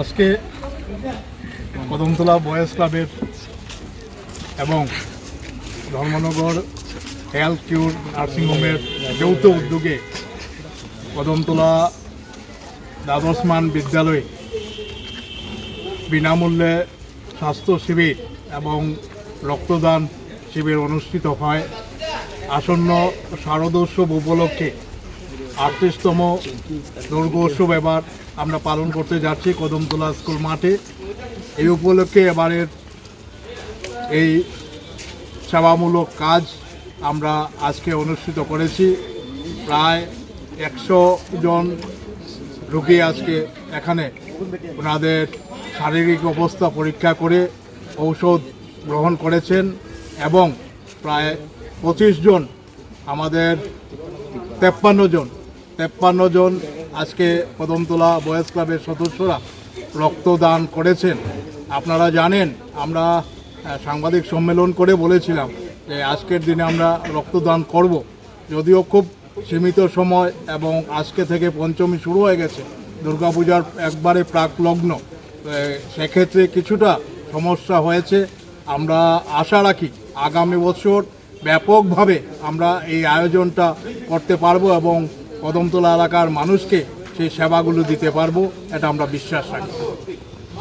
আজকে কদমতলা বয়েজ ক্লাবের এবং ধর্মনগর হেলথ কিউর নার্সিংহোমের যৌথ উদ্যোগে কদমতলা দ্বাদশমান বিদ্যালয়ে বিনামূল্যে স্বাস্থ্য শিবির এবং রক্তদান শিবির অনুষ্ঠিত হয়। আসন্ন শারদোৎসব উপলক্ষে আটত্রিশতম দুর্গোৎসব এবার আমরা পালন করতে যাচ্ছি কদমতলা স্কুল মাঠে। এই উপলক্ষে এবারের এই সেবামূলক কাজ আমরা আজকে অনুষ্ঠিত করেছি। প্রায় একশো জন রোগী আজকে এখানে। ওনাদের শারীরিক অবস্থা পরীক্ষা করে ঔষধ গ্রহণ করেছেন এবং প্রায় পঁচিশ জন আমাদের তেপ্পান্ন জন তেপ্পান্ন জন আজকে কদমতলা বয়েজ ক্লাবের সদস্যরা রক্তদান করেছেন। আপনারা জানেন, আমরা সাংবাদিক সম্মেলন করে বলেছিলাম যে আজকের দিনে আমরা রক্তদান করব। যদিও খুব সীমিত সময় এবং আজকে থেকে পঞ্চমী শুরু হয়ে গেছে, দুর্গাপূজার একবারে প্রাক লগ্ন সেক্ষেত্রে কিছুটা সমস্যা হয়েছে। আমরা আশা রাখি আগামী বছর ব্যাপকভাবে আমরা এই আয়োজনটা করতে পারব এবং কদমতলা এলাকার মানুষকে সেই সেবাগুলো দিতে পারব এটা আমরা বিশ্বাস রাখি